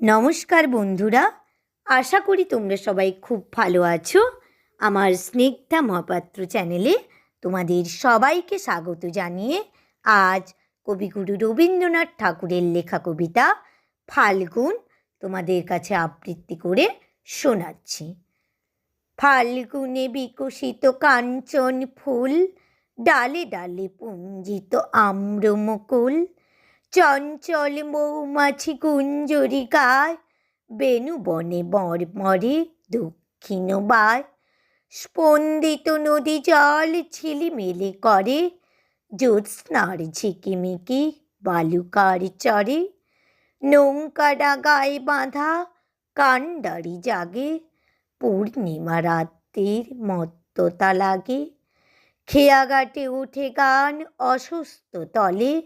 নমস্কার বন্ধুরা, আশা করি তোমরা সবাই খুব ভালো আছো। আমার স্নিগ্ধা মহাপাত্র চ্যানেলে তোমাদের সবাইকে স্বাগত জানিয়ে আজ কবিগুরু রবীন্দ্রনাথ ঠাকুরের লেখা কবিতা ফাল্গুন তোমাদের কাছে আবৃত্তি করে শোনাচ্ছি। ফাল্গুনে বিকশিত কাঞ্চন ফুল, ডালে ডালে পুঞ্জিত আম্রমকুল চঞ্চল মৌমাছি কুঞ্জরিকায়, বেনু বনে বর মরে দক্ষিণ বায় স্পন্দিত নদী জল ঝিলিমিলি করে, জ্যোৎস্নার ঝিকিমিকি বালুকার চরে। নৌকা ডাগায় বাঁধা কাণ্ডারি জাগে, পূর্ণিমা রাত্রির মত্ততা লাগে। খেয়াঘাটে উঠে গান অসুস্থ তলে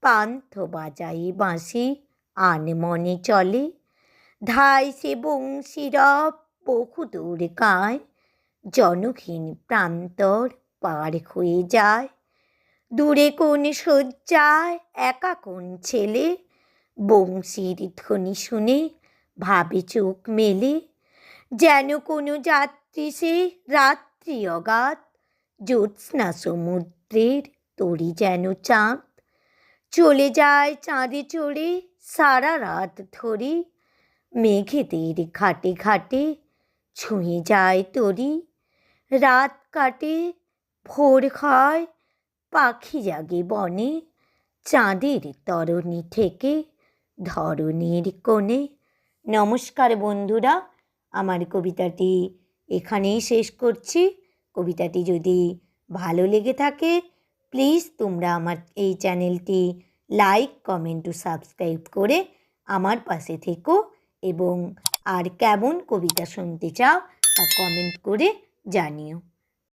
পান্থ বাজাই বাঁশি আনমনে চলে। ধাই সে বংশী রব বহু দূর কায়, জনহীন প্রান্তর পার হয়ে যায়। দূরে কোন শয্যায় একা কোন ছেলে, বংশীর ধ্বনি শুনে ভাবে চোখ মেলে। যেন কোনো যাত্রী সে রাত্রি অগাধ, জ্যোৎস্না সমুদ্রের তরি যেন চাঁদ। চলে যায় চাঁদে চড়ে সারা রাত ধরে। মেঘেদের ঘাটে ঘাটে ছুঁয়ে যায় তরি। রাত কাটে, ভোর হয় পাখি জাগে বনে। চাঁদের তরণী থেকে ধরণীর কোণে। নমস্কার বন্ধুরা, আমার কবিতাটি এখানেই শেষ করছি। কবিতাটি যদি ভালো লেগে থাকে প্লিজ তোমরা আমার এই চ্যানেলটি লাইক, কমেন্ট ও সাবস্ক্রাইব করে আমার পাশে থেকো এবং আর কেমন কবিতা শুনতে চাও তা কমেন্ট করে জানিও।